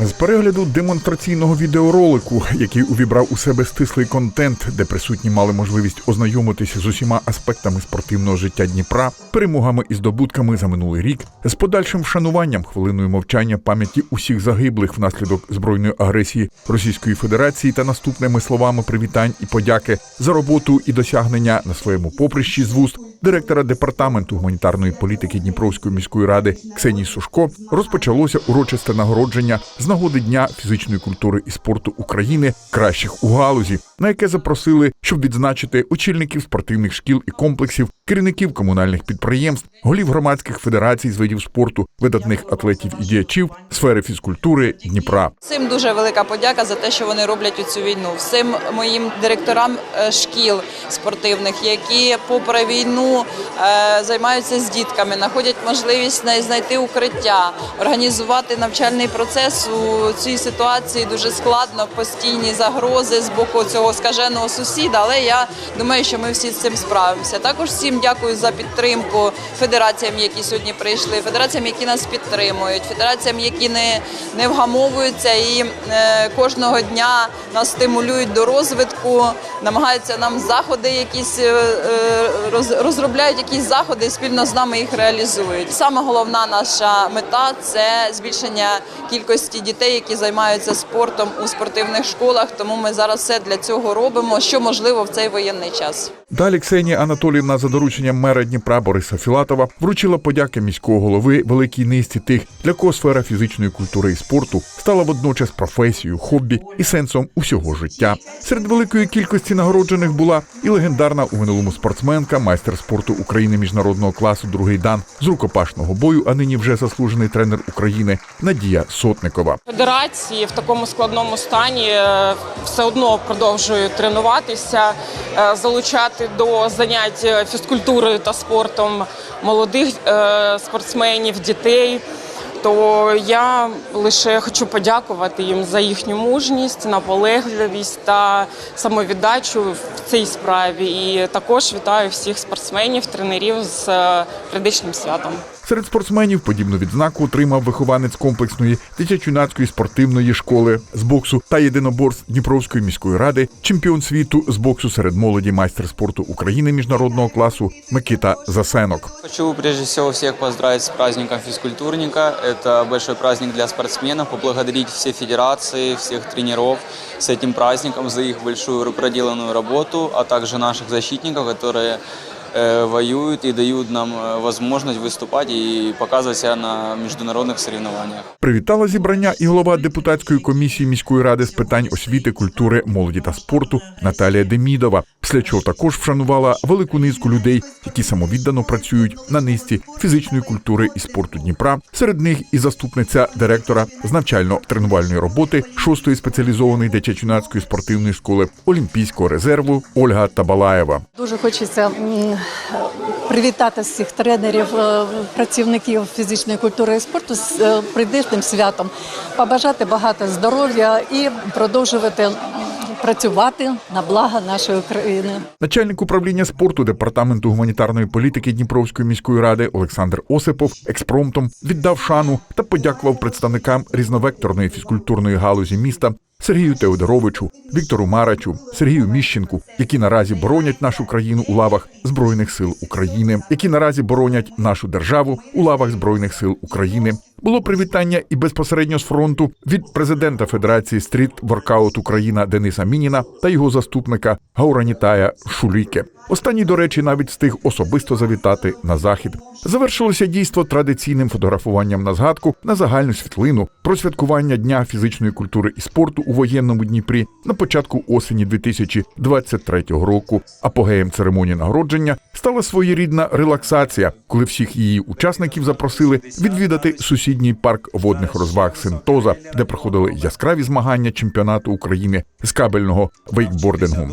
З перегляду демонстраційного відеоролику, який увібрав у себе стислий контент, де присутні мали можливість ознайомитися з усіма аспектами спортивного життя Дніпра, перемогами і здобутками за минулий рік, з подальшим вшануванням хвилиною мовчання пам'яті усіх загиблих внаслідок збройної агресії Російської Федерації та наступними словами привітань і подяки за роботу і досягнення на своєму поприщі з вуст директора департаменту гуманітарної політики Дніпровської міської ради Ксенії Сушко розпочалося урочисте нагородження з нагоди Дня фізичної культури і спорту України кращих у галузі, на яке запросили, щоб відзначити очільників спортивних шкіл і комплексів, керівників комунальних підприємств, голів громадських федерацій з видів спорту, видатних атлетів і діячів сфери фізкультури Дніпра. Всім дуже велика подяка за те, що вони роблять у цю війну. Всім моїм директорам е, шкіл спортивних, які попри війну е, займаються з дітками, знаходять можливість знай- знайти укриття, організувати навчальний процес у цій ситуації дуже складно, постійні загрози з боку цього скаженого сусіда. Але я думаю, що ми всі з цим справимося. Також всім дякую за підтримку федераціям, які сьогодні прийшли, федераціям, які нас підтримують, федераціям, які не, не вгамовуються і е, кожного дня нас стимулюють до розвитку, намагаються нам заходи, якісь е, е, роз, розробляють якісь заходи і спільно з нами їх реалізують. Саме головна наша мета це збільшення кількості дітей, які займаються спортом у спортивних школах. Тому ми зараз все для цього робимо, що можливо в цей воєнний час. Далі Ксенія Анатоліївна за дорученням мера Дніпра Бориса Філатова вручила подяки міського голови великій низці тих, для кого сфера фізичної культури і спорту стала водночас професією, хобі і сенсом усього життя. Серед великої кількості нагороджених була і легендарна у минулому спортсменка, майстер спорту України міжнародного класу другий дан з рукопашного бою, а нині вже заслужений тренер України Надія Сотникова. Федерації в такому складному стані е, все одно продовжують тренуватися, е, залучати до занять е, фізкультурою та спортом молодих е, спортсменів, дітей. То я лише хочу подякувати їм за їхню мужність, наполегливість та самовіддачу в цій справі. І також вітаю всіх спортсменів, тренерів з е, прийдешнім святом. Серед спортсменів подібну відзнаку отримав вихованець комплексної дитячо-юнацької спортивної школи з боксу та єдиноборств Дніпровської міської ради, чемпіон світу з боксу серед молоді, майстер спорту України міжнародного класу Микита Засенок. Хочу прежде всего всех поздравить с праздником физкультурника. Это большой праздник для спортсменов. Поблагодарить все федерации, всех тренеров с этим праздником за их большую проделанную работу, а также наших защитников, которые э, воюют и дают нам э, возможность выступать и показывать себя на международных соревнованиях. Привітала зібрання і голова депутатської комісії міської ради з питань освіти, культури, молоді та спорту Наталія Демідова. Після чого також вшанувала велику низку людей, які самовіддано працюють на низці фізичної культури і спорту Дніпра. Серед них і заступниця директора з навчально-тренувальної роботи шостої спеціалізованої дитячо-юнацької спортивної школи Олімпійського резерву Ольга Табалаєва. Дуже хочеться м, привітати всіх тренерів, е, працівників фізичної культури і спорту з е, прийдешнім святом, побажати багато здоров'я і продовжувати працювати на благо нашої країни. Начальник управління спорту департаменту гуманітарної політики Дніпровської міської ради Олександр Осипов експромтом віддав шану та подякував представникам різновекторної фізкультурної галузі міста Сергію Теодоровичу, Віктору Марачу, Сергію Міщенку, які наразі боронять нашу країну у лавах Збройних сил України, які наразі боронять нашу державу у лавах Збройних сил України. Було привітання і безпосередньо з фронту від президента Федерації стріт воркаут Україна Дениса Мініна та його заступника Гауранітая Шуліке. Останній, до речі, навіть встиг особисто завітати на захід. Завершилося дійство традиційним фотографуванням на згадку на загальну світлину про святкування Дня фізичної культури і спорту у воєнному Дніпрі на початку осені 2023 року. Апогеєм церемонії нагородження стала своєрідна релаксація, коли всіх її учасників запросили відвідати сусідній парк водних розваг Синтоза, де проходили яскраві змагання чемпіонату України з кабельного вейкбордингу.